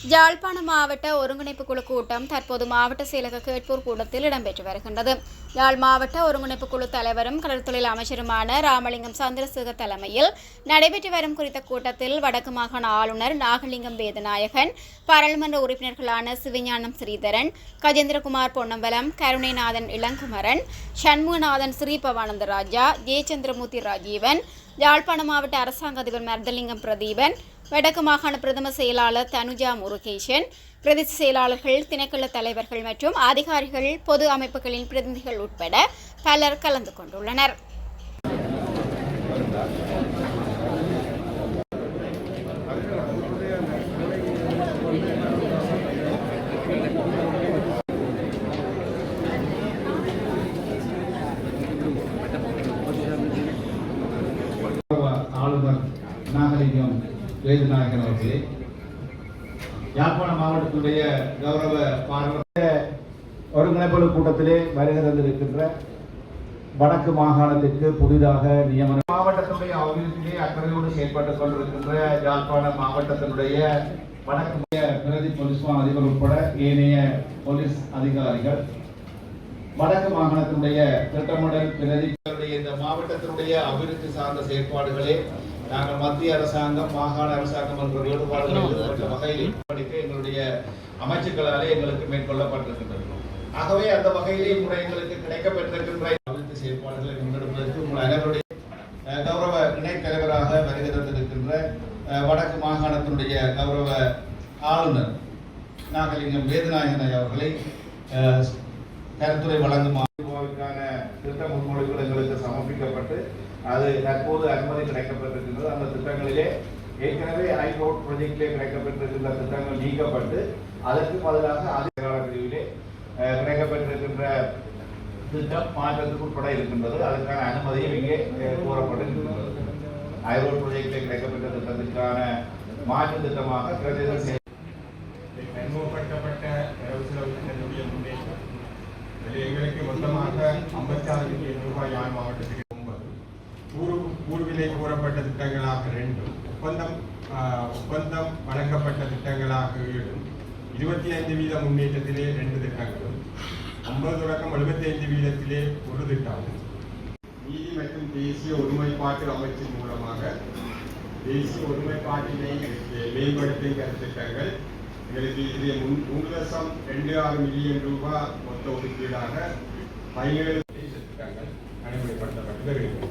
யாழ்ப்பாணம் மாவட்ட ஒருங்கிணைப்பு குழு கூட்டம் தற்போது மாவட்ட செயலக கேட்பூர் கூடத்தில் இடம்பெற்று வருகின்றது. யாழ் மாவட்ட ஒருங்கிணைப்பு குழு தலைவரும் கடற்தொழில் அமைச்சருமான ராமலிங்கம் சந்திரசேகர் தலைமையில் நடைபெற்று வரும் குறித்த கூட்டத்தில் வடக்கு மாகாண ஆளுநர் நாகலிங்கம் வேதநாயகன் பாராளுமன்ற உறுப்பினர்களான சிவஞானம் ஸ்ரீதரன் கஜேந்திரகுமார் பொன்னம்பலம் கருணைநாதன் இளங்குமரன் சண்முகநாதன் ஸ்ரீபவானந்த ராஜா ஜெயச்சந்திரமூர்த்தி ராஜீவன் யாழ்ப்பாண மாவட்ட அரசாங்க அதிபர் மர்தலிங்கம் பிரதீபன் வடக்கு மாகாண பிரதம செயலாளர் தனுஜா முருகேசன் பிரதேச செயலாளர்கள் திணைக்கள தலைவர்கள் மற்றும் அதிகாரிகள் பொது அமைப்புகளின் பிரதிநிதிகள் உட்பட பலர் கலந்து கொண்டுள்ளனர். ஆளுநர் வேதுநாயகன் அவர்களே யாழ்ப்பாண மாவட்டத்துடைய கௌரவ பார்வை ஒருங்கிணைப்பு கூட்டத்திலே வருகை தந்திருக்கின்ற வடக்கு மாகாணத்திற்கு புதிதாக நியமனம். மாவட்டத்தினுடைய அபிவிருத்தியிலே அக்கறையோடு செயல்பட்டுக் கொண்டிருக்கின்ற யாழ்ப்பாண மாவட்டத்தினுடைய வடக்கு பிரதி போலீஸ் அதிபர் உட்பட ஏனைய போலீஸ் அதிகாரிகள் வடக்கு மாகாணத்தினுடைய திட்டமிடல் பிரதிகளுடைய இந்த மாவட்டத்தினுடைய அபிவிருத்தி சார்ந்த செயற்பாடுகளே நாங்கள் மத்திய அரசாங்கம் மாகாண அரசாங்கம் என்ற வேறுபாடுகள் வகையில் படிக்க எங்களுடைய அமைச்சுக்களாலே எங்களுக்கு மேற்கொள்ளப்பட்டிருக்கின்றது. ஆகவே அந்த வகையிலே கூட எங்களுக்கு கிடைக்கப்பட்டிருக்கின்ற அபிவிருத்தி செயற்பாடுகளை முன்னெடுப்பதற்கு உங்கள் அனைவருடைய கௌரவ இணைத் தலைவராக வருகை தந்திருக்கின்ற வடக்கு மாகாணத்தினுடைய கௌரவ ஆளுநர் நாகலிங்கம் வேதநாயகன் அவர்களை கருத்துரை வழங்கும் அது தற்போது அனுமதி கிடைக்கப்பட்டிருக்கின்றது. அந்த திட்டங்களிலே ஏற்கனவே ஹைகோர்ட் ப்ரொஜெக்டிலே கிடைக்கப்பட்டிருக்கின்ற திட்டங்கள் நீக்கப்பட்டு அதற்கு பதிலாக அதிகார பிரிவிலே கிடைக்கப்பட்டிருக்கின்ற திட்டம் மாற்றத்துக்கு உட்பட இருக்கின்றது. அதற்கான அனுமதியும் இங்கே கோரப்பட்டிருக்கின்றது. ஐரோட் ப்ரொஜெக்டிலே கிடைக்கப்பட்ட திட்டத்திற்கான மாற்று திட்டமாக பிரதேச அறிமுகப்படுத்தப்பட்ட செலவு திட்டத்தினுடைய முன்னேற்றம். எங்களுக்கு மொத்தமாக ஐம்பத்தாறு மில்லியன் ரூபாய் யாழ் மாவட்டத்துக்கு ஒன்பது கூறப்பட்ட திட்டங்களாக ரெண்டு ஒப்பந்தம் ஒப்பந்தம் வழங்கப்பட்ட திட்டங்களாக ஏழும் இருபத்தி ஐந்து வீத முன்னேற்றத்திலே ரெண்டு திட்டங்களும் ஐம்பது தொடக்கம் எழுபத்தி ஐந்து வீதத்திலே ஒரு திட்டமும். நீதி மற்றும் தேசிய ஒருமைப்பாட்டு அமைச்சின் மூலமாக தேசிய ஒருமைப்பாட்டினை மேம்படுத்தும் கருத்திட்டங்கள் எங்களுக்கு இதிலே மூன்று லட்சம் ரெண்டு ஆறு மில்லியன் ரூபாய் மொத்த ஒதுக்கீடாக பதினேழு திட்டங்கள் நடைமுறைப்படுத்தப்பட்டு வருகின்றன